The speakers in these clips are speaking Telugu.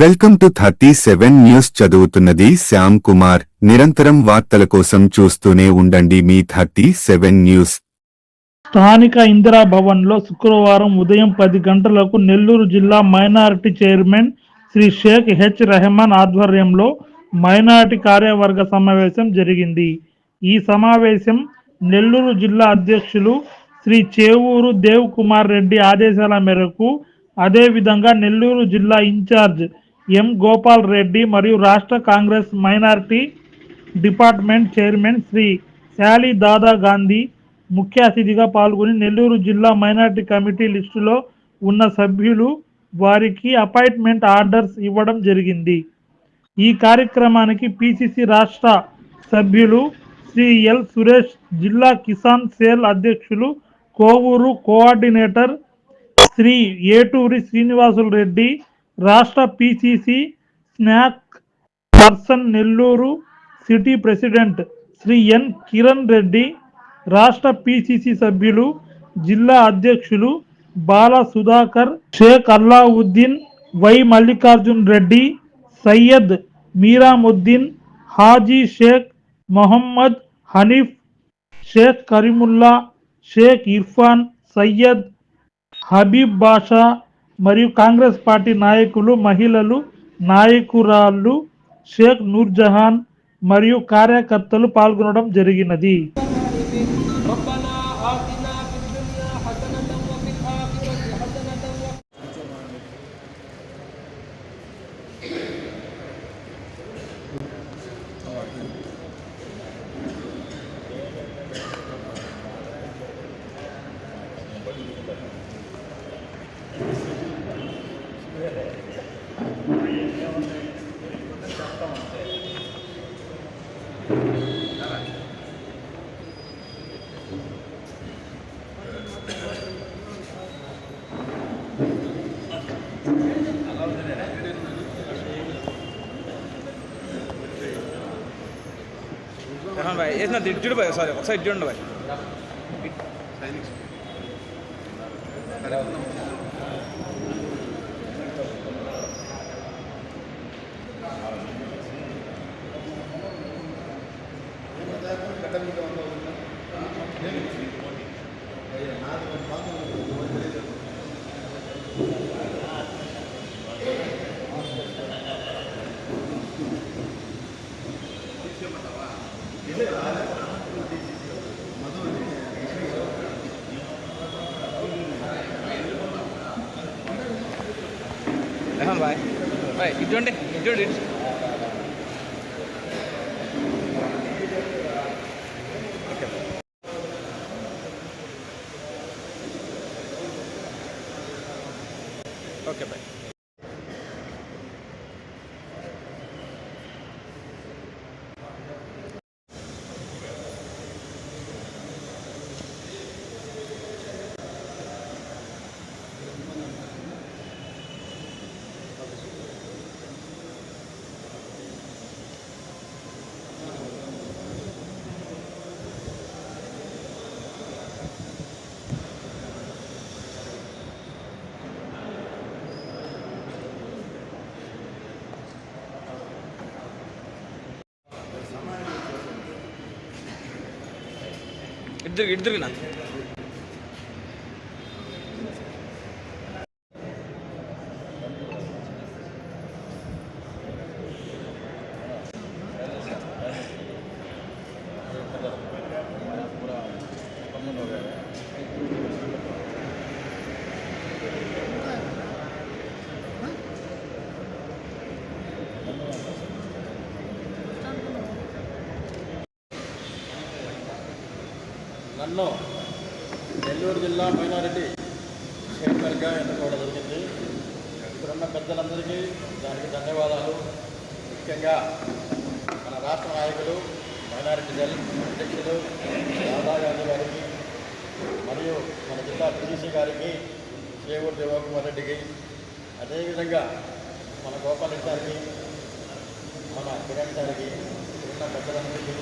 Welcome to thirty seven news చదువుతున్నది శ్యామ్ కుమార్. నిరంతరం వార్తల కోసం చూస్తూనే ఉండండి మీ థర్టీ సెవెన్ న్యూస్. స్థానిక ఇందిరా భవన్లో శుక్రవారం ఉదయం పది గంటలకు నెల్లూరు జిల్లా minority chairman Shri Sheikh H Rehman ఆధ్వర్యంలో మైనారిటీ కార్యవర్గ సమావేశం జరిగింది. ఈ సమావేశం నెల్లూరు జిల్లా అధ్యక్షులు శ్రీ చేవూరు దేవ్ కుమార్ రెడ్డి ఆదేశాల మేరకు అదేవిధంగా నెల్లూరు జిల్లా ఇన్ఛార్జ్ ఎం. గోపాల్ రెడ్డి మరియు రాష్ట్ర Congress minority department chairman Shri Shali Dada Gandhi ముఖ్య అతిథిగా పాల్గొని నెల్లూరు జిల్లా మైనార్టీ కమిటీ లిస్టులో ఉన్న సభ్యులు వారికి అపాయింట్మెంట్ ఆర్డర్స్ ఇవ్వడం జరిగింది. ఈ కార్యక్రమానికి పిసిసి రాష్ట్ర సభ్యులు శ్రీ ఎల్. సురేష్ జిల్లా కిసాన్ సేల్ అధ్యక్షులు కోవూరు కోఆర్డినేటర్ శ్రీ ఏటూరి శ్రీనివాసులు రెడ్డి రాష్ట్ర పిసిసి స్నాక్ person Nellore city president Shri N Kiran Reddy రాష్ట్ర పిసిసి సభ్యులు జిల్లా అధ్యక్షులు బాల సుధాకర్ షేక్ అల్లావుద్దీన్ వై మల్లికార్జున్ రెడ్డి సయ్యద్ మీరాముద్దీన్ హాజీ షేక్ మొహమ్మద్ హనీఫ్ షేక్ కరీముల్లా షేక్ ఇర్ఫాన్ సయ్యద్ హబీబ్ బాషా మరియు కాంగ్రెస్ పార్టీ నాయకులు మహిళలు నాయకురాళ్ళు షేక్ నూర్జహాన్ మరియు కార్యకర్తలు పాల్గొనడం జరిగినది. రెహాన్ భాయ్ వేసిన ఇటు భాయ్ సారీ ఒకసారి ఇటు ఉండు భాయ్ ఇటు ఉండి ఇటు ಹಿಡ್ದು ಹಿಡ್ದ್ರಿ ನಾನು నెల్లూరు జిల్లా మైనారిటీ చైర్మన్గా ఎన్నుకోవడం జరిగింది. ఇక్కడున్న పెద్దలందరికీ దానికి ధన్యవాదాలు. ముఖ్యంగా మన రాష్ట్ర నాయకులు మైనారిటీ దళ అధ్యక్షులు రాధాగాంధీ గారికి మరియు మన జిల్లా పిడిసి గారికి చేవూరు దేవకుమార్ రెడ్డికి అదేవిధంగా మన గోపాల్ గారికి మన కిరణ్ గారికి ఇక్కడున్న పెద్దలందరికీ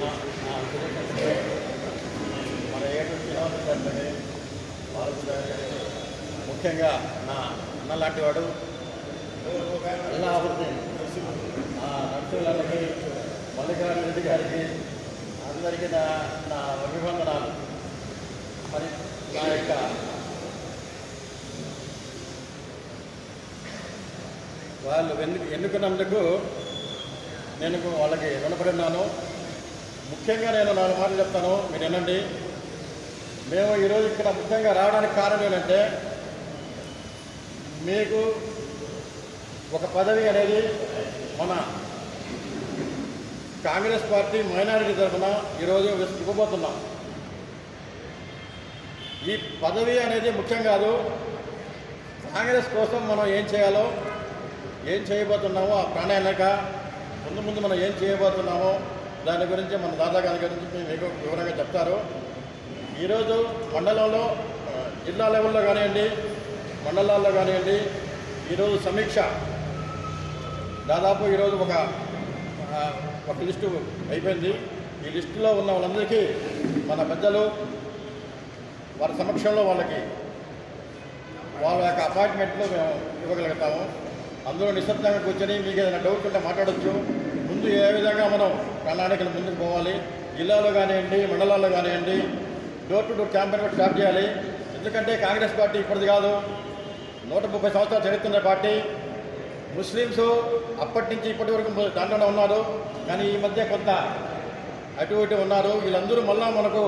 నా నా ఏడు కిలోమీటర్లని ముఖ్యంగా నా అన్న లాంటి వాడు ఎలా అభివృద్ధి ఆ, నరసింహులకి మల్లికార్జున రెడ్డి గారికి అందరికీ నా నా అభివందనాలు. మరి నా యొక్క వాళ్ళు ఎన్ను ఎన్నుకున్నందుకు నేను వాళ్ళకి రుణపడి ఉన్నాను. ముఖ్యంగా నేను నాలుగు మాటలు చెప్తాను. మీరు వినండి. మేము ఈరోజు ఇక్కడ ముఖ్యంగా రావడానికి కారణం ఏంటంటే మీకు ఒక పదవి అనేది మన కాంగ్రెస్ పార్టీ మైనారిటీ తరఫున ఈరోజు ఇవ్వబోతున్నాం. ఈ పదవి అనేది ముఖ్యం కాదు. కాంగ్రెస్ కోసం మనం ఏం చేయాలో ఏం చేయబోతున్నామో ఆ ప్రణాళిక ముందు ముందు మనం ఏం చేయబోతున్నామో దాని గురించి మన దాదా గారి గురించి మీకు వివరంగా చెప్తారు. ఈరోజు మండలంలో జిల్లా లెవెల్లో కానివ్వండి మండలాల్లో కానివ్వండి ఈరోజు సమీక్ష. దాదాపు ఈరోజు ఒక ఒక లిస్టు అయిపోయింది. ఈ లిస్టులో ఉన్న వాళ్ళందరికీ మన పెద్దలు వారి సమక్షంలో వాళ్ళకి వాళ్ళ యొక్క అపాయింట్మెంట్లో మేము ఇవ్వగలుగుతాము. అందులో నిశ్శబ్దంగా కూర్చొని మీకు ఏదైనా డౌట్ ఉంటే మాట్లాడొచ్చు. ముందు ఏ విధంగా మనం ప్రణాళికలు ముందుకు పోవాలి? జిల్లాలో కానివ్వండి మండలాల్లో కానివ్వండి డోర్ టు డోర్ క్యాంపెయిన్ కూడా స్టార్ట్ చేయాలి. ఎందుకంటే కాంగ్రెస్ పార్టీ ఇప్పటిది కాదు. నూట ముప్పై సంవత్సరాలు జరుగుతున్న పార్టీ. ముస్లిమ్స్ అప్పటి నుంచి ఇప్పటి వరకు దాంట్లోనే ఉన్నారు. కానీ ఈ మధ్య కొంత అటు ఇటు ఉన్నారు. వీళ్ళందరూ మళ్ళా మనకు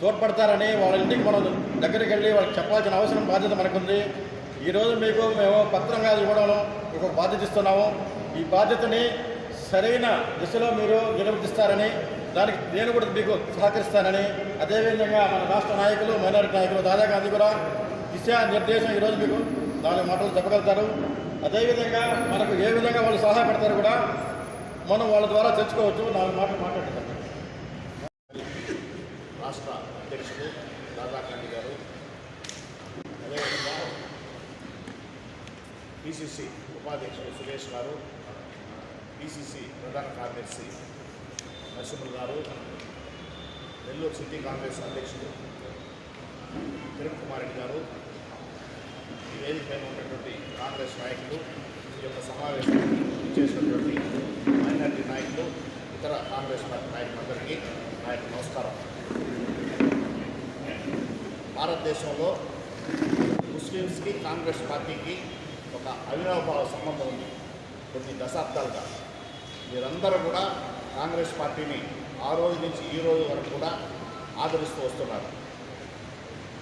తోడ్పడతారని వాళ్ళ ఇంటికి మనం దగ్గరికి వెళ్ళి వాళ్ళకి చెప్పాల్సిన అవసరం బాధ్యత మనకుంది. ఈరోజు మీకు మేము పత్రంగా ఇవ్వడం ఒక బాధ్యత ఇస్తున్నాము. ఈ బాధ్యతని సరైన దిశలో మీరు నిర్వర్తిస్తారని దానికి నేను కూడా మీకు సహకరిస్తానని అదేవిధంగా మన రాష్ట్ర నాయకులు మైనారిటీ నాయకులు దాదా గాంధీ కూడా దిశా నిర్దేశం ఈరోజు మీకు నాలుగు మాటలు చెప్పగలుగుతారు. అదేవిధంగా మనకు ఏ విధంగా వాళ్ళు సహాయపడతారు కూడా మనం వాళ్ళ ద్వారా తెచ్చుకోవచ్చు నాలుగు మాటలు మాట్లాడతారు. రాష్ట్ర అధ్యక్షుడు దాదాకాండి గారు అదేవిధంగా పిసిసి ఉపాధ్యక్షుడు సురేష్ గారు పిసిసి ప్రధాన కార్యదర్శి నరసింహులు గారు నెల్లూరు సిటీ కాంగ్రెస్ అధ్యక్షుడు కిరణ్ కుమార్ రెడ్డి గారు ఈ వేదిక పైన ఉన్నటువంటి కాంగ్రెస్ నాయకులు ఈ యొక్క సమావేశం చేసినటువంటి మైనార్టీ నాయకులు ఇతర కాంగ్రెస్ పార్టీ నాయకులందరికీ నా యొక్క నమస్కారం. భారతదేశంలో ముస్లిమ్స్కి కాంగ్రెస్ పార్టీకి ఒక అవినాభావ సంబంధం ఉంది కొన్ని దశాబ్దాలుగా. మీరందరూ కూడా కాంగ్రెస్ పార్టీని ఆ రోజు నుంచి ఈ రోజు వరకు కూడా ఆదరిస్తూ వస్తున్నారు.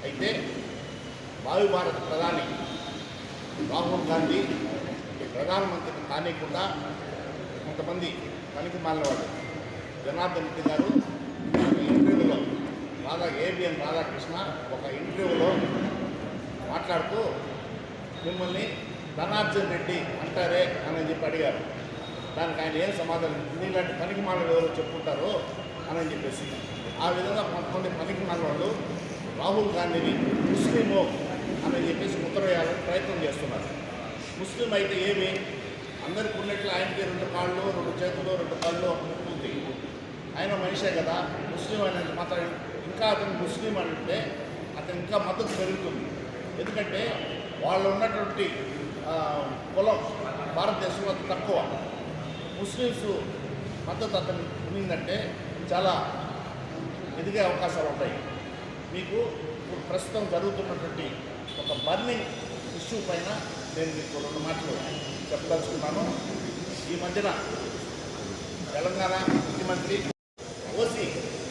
అయితే భావి భారత ప్రధాని రాహుల్ గాంధీ ప్రధానమంత్రిని కానీకుండా కొంతమంది పనికి మాలినవాడు జనార్దన్ రెడ్డి గారు ఒక ఇంటర్వ్యూలో రాధా ఏబిఎన్ రాధాకృష్ణ ఒక ఇంటర్వ్యూలో మాట్లాడుతూ మిమ్మల్ని ధనార్జన్ రెడ్డి అంటారే అని చెప్పి అడిగారు. దానికి ఆయన ఏం సమాధానం? ఇలాంటి పనికి మాల ఎవరు చెప్పుకుంటారో అని చెప్పేసి. ఆ విధంగా కొంతమంది పనికి మాల వాళ్ళు రాహుల్ గాంధీని ముస్లిము అని చెప్పేసి ముద్ర వేయాలని ప్రయత్నం చేస్తున్నారు. ముస్లిం అయితే ఏమి? అందరికి ఉన్నట్లు ఆయనకి రెండు కాళ్ళు రెండు చేతులు రెండు కాళ్ళు ఒక ముక్కు ఉంది. ఆయన మనిషే కదా. ముస్లిం అనేది మాత్రం ఇంకా అతను ముస్లిం అంటే అతను ఇంకా మద్దతు పెరుగుతుంది. ఎందుకంటే వాళ్ళు ఉన్నటువంటి కులం భారతదేశంలో తక్కువ. ముస్లిమ్స్ మద్దతు అతను ఉన్నిందంటే చాలా ఎదిగే అవకాశాలు ఉంటాయి. మీకు ఇప్పుడు ప్రస్తుతం జరుగుతున్నటువంటి ఒక బర్నింగ్ ఇష్యూ పైన నేను మీకు రెండు మాటలు చెప్పదలుచుకున్నాను ఈ మధ్యన తెలంగాణ ముఖ్యమంత్రి ఓసీ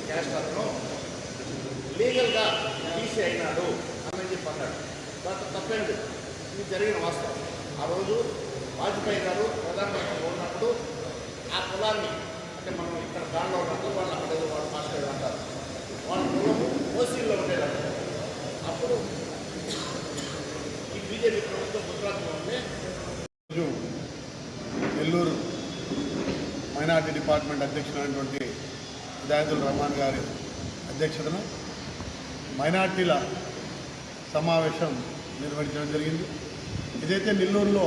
క్యాస్ట్ లీగల్గా టీసీ అయినాడు అని చెప్పి అన్నాడు. దాంట్లో తప్పేంటి ఇది జరిగిన వాస్తవం. ఆ రోజు వాజ్పేయి గారు ప్రధానమంత్రి ఉన్నప్పుడు ఆ కులాన్ని అంటే మనం ఇక్కడ దానిలో ఉన్నప్పుడు వాళ్ళు అక్కడ ఏదో వాళ్ళు మాస్టర్ అంటారు. వాళ్ళ కులము ఓసీల్లో ఉండేదంట. అప్పుడు ఈ బీజేపీ ప్రభుత్వం గుజరాత్లో ఉంటే నెల్లూరు మైనార్టీ డిపార్ట్మెంట్ అధ్యక్షుడైనటువంటి హిదాయతుల్ రహమాన్ గారి అధ్యక్షతన మైనార్టీల సమావేశం నిర్వహించడం జరిగింది. ఇదైతే నెల్లూరులో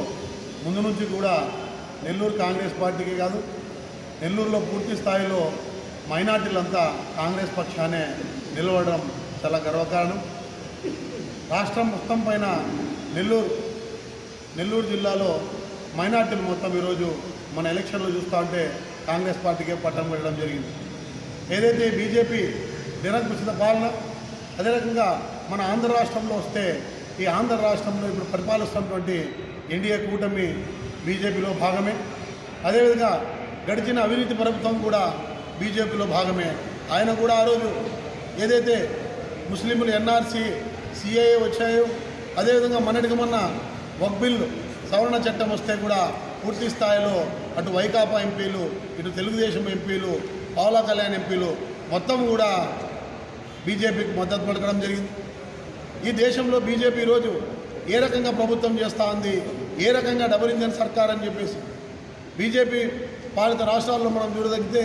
ముందు నుంచి కూడా నెల్లూరు కాంగ్రెస్ పార్టీకి కాదు నెల్లూరులో పూర్తి స్థాయిలో మైనార్టీలంతా కాంగ్రెస్ పక్షానే నిలవడం చాలా గర్వకారణం. రాష్ట్రం మొత్తం పైన నెల్లూరు నెల్లూరు జిల్లాలో మైనార్టీలు మొత్తం ఈరోజు మన ఎలక్షన్లో చూస్తూ ఉంటే కాంగ్రెస్ పార్టీకే పట్టం పెట్టడం జరిగింది. ఏదైతే బీజేపీ నిరంకుశిత పాలన అదే రకంగా మన ఆంధ్ర రాష్ట్రంలో వస్తే ఈ ఆంధ్ర రాష్ట్రంలో ఇప్పుడు పరిపాలిస్తున్నటువంటి ఎన్డీఏ కూటమి బీజేపీలో భాగమే. అదేవిధంగా గడిచిన అవినీతి ప్రభుత్వం కూడా బీజేపీలో భాగమే. ఆయన కూడా ఆ రోజు ఏదైతే ముస్లింలు ఎన్ఆర్సీ సిఏఏ వచ్చాయో అదేవిధంగా మొన్నటికి మొన్న వక్ బిల్లు సవరణ చట్టం వస్తే కూడా పూర్తి స్థాయిలో అటు వైకాపా ఎంపీలు ఇటు తెలుగుదేశం ఎంపీలు పవలా కళ్యాణ్ ఎంపీలు మొత్తం కూడా బీజేపీకి మద్దతు పలకడం జరిగింది. ఈ దేశంలో బీజేపీ ఈరోజు ఏ రకంగా ప్రభుత్వం చేస్తూ ఉంది? ఏ రకంగా డబుల్ ఇంజన్ సర్కార్ అని చెప్పేసి బీజేపీ పాలిత రాష్ట్రాల్లో మనం చూడదగితే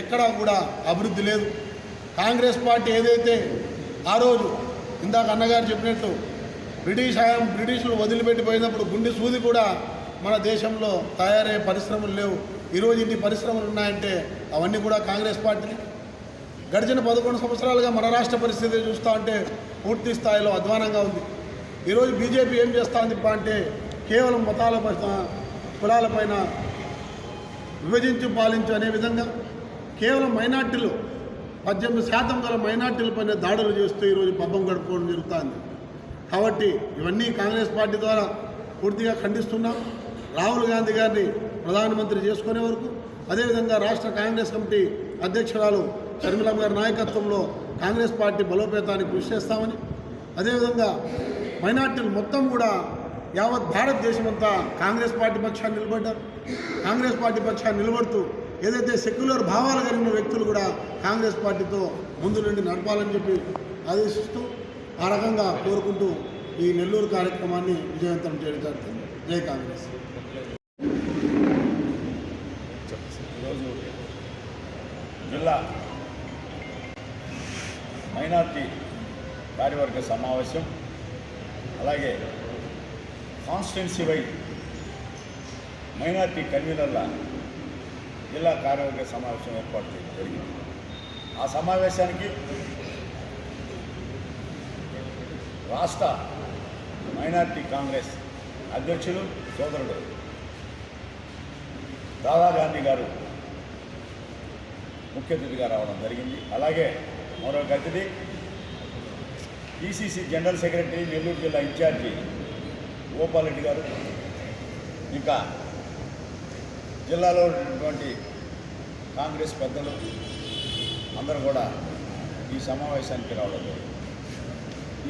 ఎక్కడా కూడా అభివృద్ధి లేదు. కాంగ్రెస్ పార్టీ ఏదైతే ఆ రోజు ఇందాక అన్నగారు చెప్పినట్టు బ్రిటిష్ హయాం వదిలిపెట్టి వదిలిపెట్టిపోయినప్పుడు గుండె సూది కూడా మన దేశంలో తయారయ్యే పరిశ్రమలు లేవు. ఈరోజు ఇన్ని పరిశ్రమలు ఉన్నాయంటే అవన్నీ కూడా కాంగ్రెస్ పార్టీ గడిచిన పదకొండు సంవత్సరాలుగా మన రాష్ట్ర పరిస్థితి చూస్తూ ఉంటే పూర్తి స్థాయిలో అధ్వానంగా ఉంది. ఈరోజు బీజేపీ ఏం చేస్తా ఉంది అంటే కేవలం మతాల పైన కులాలపైన విభజించు పాలించు అనే విధంగా కేవలం మైనార్టీలు పద్దెనిమిది శాతం గల మైనార్టీలపైన దాడులు చేస్తూ ఈరోజు పబ్బం గడుపుకోవడం జరుగుతుంది. కాబట్టి ఇవన్నీ కాంగ్రెస్ పార్టీ ద్వారా పూర్తిగా ఖండిస్తున్నాం. రాహుల్ గాంధీ గారిని ప్రధానమంత్రి చేసుకునే వరకు అదేవిధంగా రాష్ట్ర కాంగ్రెస్ కమిటీ అధ్యక్షురాలు షర్మిలమ్మ గారి నాయకత్వంలో కాంగ్రెస్ పార్టీ బలోపేతానికి కృషి చేస్తామని అదేవిధంగా మైనార్టీలు మొత్తం కూడా యావత్ భారతదేశం అంతా కాంగ్రెస్ పార్టీ పక్షాన్ని నిలబడ్డారు. కాంగ్రెస్ పార్టీ పక్షాన్ని నిలబడుతూ ఏదైతే సెక్యులర్ భావాలు కలిగిన వ్యక్తులు కూడా కాంగ్రెస్ పార్టీతో ముందు నుండి నడపాలని చెప్పి ఆదేశిస్తూ ఆ రకంగా కోరుకుంటూ ఈ నెల్లూరు కార్యక్రమాన్ని విజయవంతం చేయడం జరుగుతుంది. జై కాంగ్రెస్. జిల్లా మైనార్టీ కార్యవర్గ సమావేశం అలాగే కాన్స్టిట్యున్సీ వైడ్ మైనార్టీ కన్వీనర్ల జిల్లా కార్యవర్గ సమావేశం ఏర్పాటు చేయడం జరిగింది. ఆ సమావేశానికి రాష్ట్ర మైనార్టీ కాంగ్రెస్ అధ్యక్షులు సోదరుడు దాదా గాంధీ గారు ముఖ్య అతిథిగా రావడం జరిగింది. అలాగే మరొక అతిథి పిసిసి జనరల్ సెక్రటరీ నెల్లూరు జిల్లా ఇన్ఛార్జి గోపాల్ రెడ్డి గారు ఇంకా జిల్లాలో ఉన్నటువంటి కాంగ్రెస్ పెద్దలు అందరూ కూడా ఈ సమావేశానికి రావడం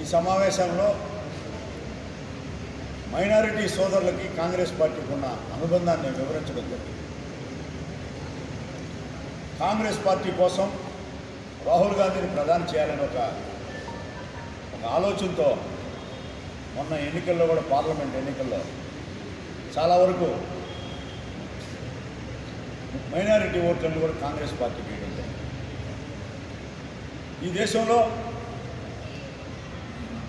ఈ సమావేశంలో మైనారిటీ సోదరులకి కాంగ్రెస్ పార్టీకి ఉన్న అనుబంధాన్ని వివరించడం జరిగింది. కాంగ్రెస్ పార్టీ కోసం రాహుల్ గాంధీని ప్రధాని చేయాలని ఒక ఒక ఆలోచనతో మొన్న ఎన్నికల్లో కూడా పార్లమెంట్ ఎన్నికల్లో చాలా వరకు మైనారిటీ ఓట్లను కూడా కాంగ్రెస్ పార్టీ వేయడం ఈ దేశంలో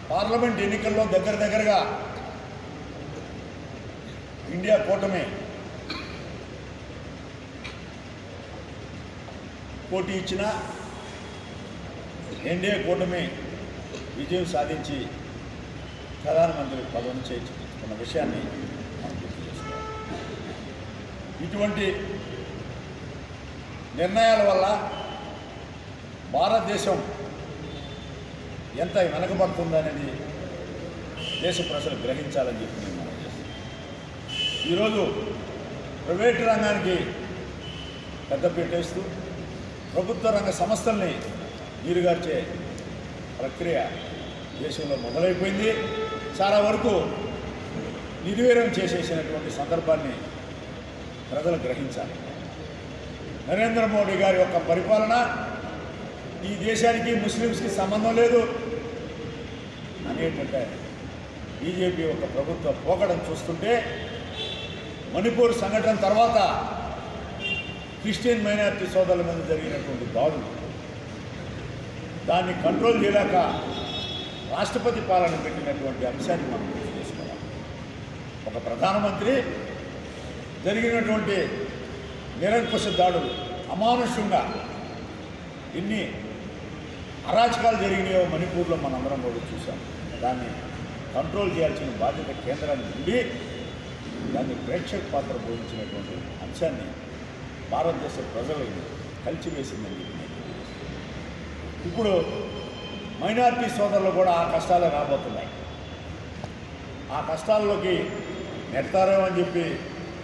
పార్లమెంట్ ఎన్నికల్లో దగ్గర దగ్గరగా ఇండియా కూటమి పోటీ ఇచ్చిన ఎన్డీఏ కూటమి విజయం సాధించి ప్రధానమంత్రి పదవిని చేయించుకున్న విషయాన్ని మనం గుర్తు చేసుకోవాలి. ఇటువంటి నిర్ణయాల వల్ల భారతదేశం ఎంత వెనకబడుతుందనేది దేశ ప్రజలు గ్రహించాలని చెప్పి నేను మనం ఈరోజు ప్రైవేటు రంగానికి పెద్దపీట వేస్తూ ప్రభుత్వ రంగ సంస్థల్ని నీరుగార్చే ప్రక్రియ దేశంలో మొదలైపోయింది. చాలా వరకు నిర్వీర్యం చేసేసినటువంటి సందర్భాన్ని ప్రజలు గ్రహించాలి. నరేంద్ర మోడీ గారి యొక్క పరిపాలన ఈ దేశానికి ముస్లిమ్స్కి సంబంధం లేదు. అనేటంటే బీజేపీ యొక్క ప్రభుత్వ పోకడం చూస్తుంటే మణిపూర్ సంఘటన తర్వాత క్రిస్టియన్ మైనారిటీ సోదరుల మీద జరిగినటువంటి దాడులు దాన్ని కంట్రోల్ చేయలేక రాష్ట్రపతి పాలన పెట్టినటువంటి అంశాన్ని మనం గుర్తు చేసుకోవాలి. ఒక ప్రధానమంత్రి జరిగినటువంటి నిరంకుశ దాడులు అమానుష్యంగా ఇన్ని అరాచకాలు జరిగినాయో మణిపూర్లో మనందరం కూడా చూసాం దాన్ని కంట్రోల్ చేయాల్సిన బాధ్యత కేంద్రానికి ఉండి దాన్ని ప్రేక్షక పాత్ర పోషించినటువంటి అంశాన్ని భారతదేశ ప్రజలు కలిచివేసిందని చెప్పి ఇప్పుడు మైనార్టీ సోదరులు కూడా ఆ కష్టాలే రాబోతున్నాయి. ఆ కష్టాల్లోకి నెడతారేమని చెప్పి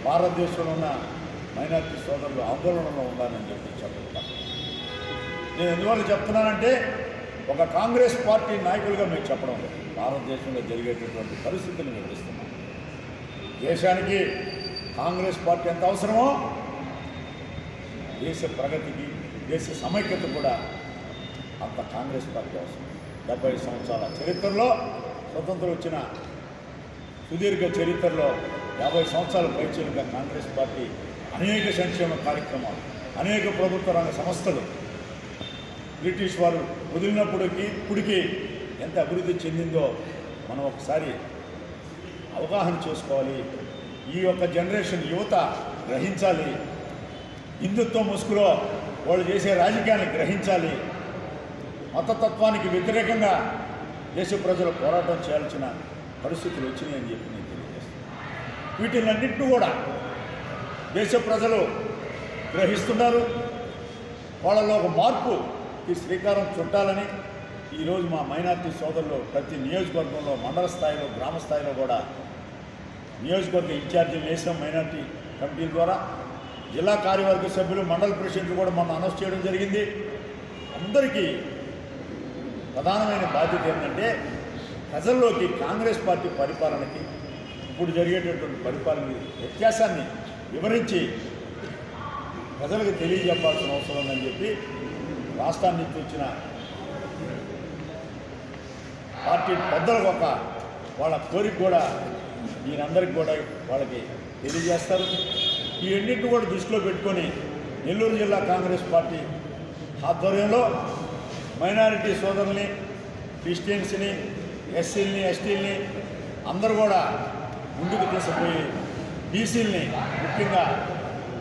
భారతదేశంలో ఉన్న మైనార్టీ సోదరులు ఆందోళనలో ఉండాలని చెప్పి చెప్తున్నాను నేను ఎందువల్ల చెప్తున్నానంటే ఒక కాంగ్రెస్ పార్టీ నాయకులుగా మేము చెప్పడం లేదు. భారతదేశంలో జరిగేటటువంటి పరిస్థితులు వివరిస్తున్నాం దేశానికి కాంగ్రెస్ పార్టీ ఎంత అవసరమో దేశ ప్రగతికి దేశ సమైక్యత కూడా అంత కాంగ్రెస్ పార్టీ అవసరం. డెబ్బై సంవత్సరాల చరిత్రలో స్వతంత్రం వచ్చిన సుదీర్ఘ చరిత్రలో యాభై సంవత్సరాల పైచీలుగా కాంగ్రెస్ పార్టీ అనేక సంక్షేమ కార్యక్రమాలు అనేక ప్రభుత్వ రంగ సంస్థలు బ్రిటిష్ వారు వదిలినప్పటికీ ఇప్పటికీ ఎంత అభివృద్ధి చెందిందో మనం ఒకసారి అవగాహన చేసుకోవాలి. ఈ యొక్క జనరేషన్ యువత గ్రహించాలి. హిందుత్వ ముసుగులో వాళ్ళు చేసే రాజకీయాన్ని గ్రహించాలి. మతతత్వానికి వ్యతిరేకంగా దేశ ప్రజలు పోరాటం చేయాల్సిన పరిస్థితులు వచ్చినాయని చెప్పి నేను తెలియజేస్తున్నాను. వీటిలన్నింటినీ కూడా దేశ ప్రజలు గ్రహిస్తున్నారు. వాళ్ళలో ఒక మార్పుకి శ్రీకారం చుట్టాలని ఈరోజు మా మైనార్టీ సోదరులు ప్రతి నియోజకవర్గంలో మండల స్థాయిలో గ్రామ స్థాయిలో కూడా నియోజకవర్గ ఇన్ఛార్జీలు వేసాం మైనార్టీ కమిటీల ద్వారా. జిల్లా కార్యవర్గ సభ్యులు మండల ప్రెసిడెంట్లు కూడా మొన్న అనౌన్స్ చేయడం జరిగింది. అందరికీ ప్రధానమైన బాధ్యత ఏంటంటే ప్రజల్లోకి కాంగ్రెస్ పార్టీ పరిపాలనకి ఇప్పుడు జరిగేటటువంటి పరిపాలన వ్యత్యాసాన్ని వివరించి ప్రజలకు తెలియజెప్పాల్సిన అవసరం ఉందని చెప్పి రాష్ట్రాన్ని నుంచి వచ్చిన పార్టీ పెద్దలకు ఒక వాళ్ళ కోరిక కూడా మీరందరికీ కూడా వాళ్ళకి తెలియజేస్తారు. ఈ రెండింటిని కూడా దృష్టిలో పెట్టుకొని నెల్లూరు జిల్లా కాంగ్రెస్ పార్టీ ఆధ్వర్యంలో మైనారిటీ సోదరుల్ని క్రిస్టియన్స్ని ఎస్సీలని ఎస్టీల్ని అందరూ కూడా ముందుకు తీసుకుపోయి బీసీల్ని ముఖ్యంగా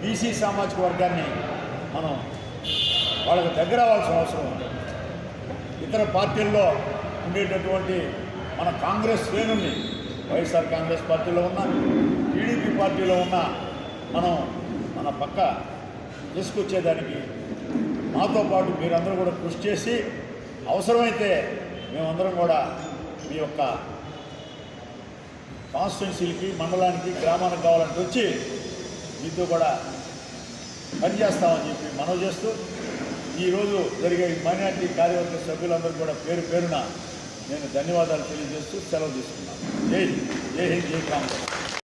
బీసీ సామాజిక వర్గాన్ని మనం వాళ్ళకు దగ్గర అవ్వాల్సిన అవసరం ఉంది. ఇతర పార్టీల్లో ఉండేటటువంటి మన కాంగ్రెస్ శ్రేణుల్ని వైఎస్ఆర్ కాంగ్రెస్ పార్టీలో ఉన్న టీడీపీ పార్టీలో ఉన్న మనం మన పక్క తీసుకొచ్చేదానికి మాతో పాటు మీరందరూ కూడా కృషి చేసి అవసరమైతే మేమందరం కూడా మీ యొక్క కాన్స్టిట్యున్సీలకి మండలానికి గ్రామానికి కావాలంటే వచ్చి మీతో కూడా పనిచేస్తామని చెప్పి మనవి చేస్తూ ఈరోజు జరిగే మైనార్టీ కార్యవర్గ సభ్యులందరూ కూడా పేరు పేరున నేను ధన్యవాదాలు తెలియజేస్తూ సెలవు తీసుకున్నాను. జై జై హింద్. జై కాంగ్రెస్.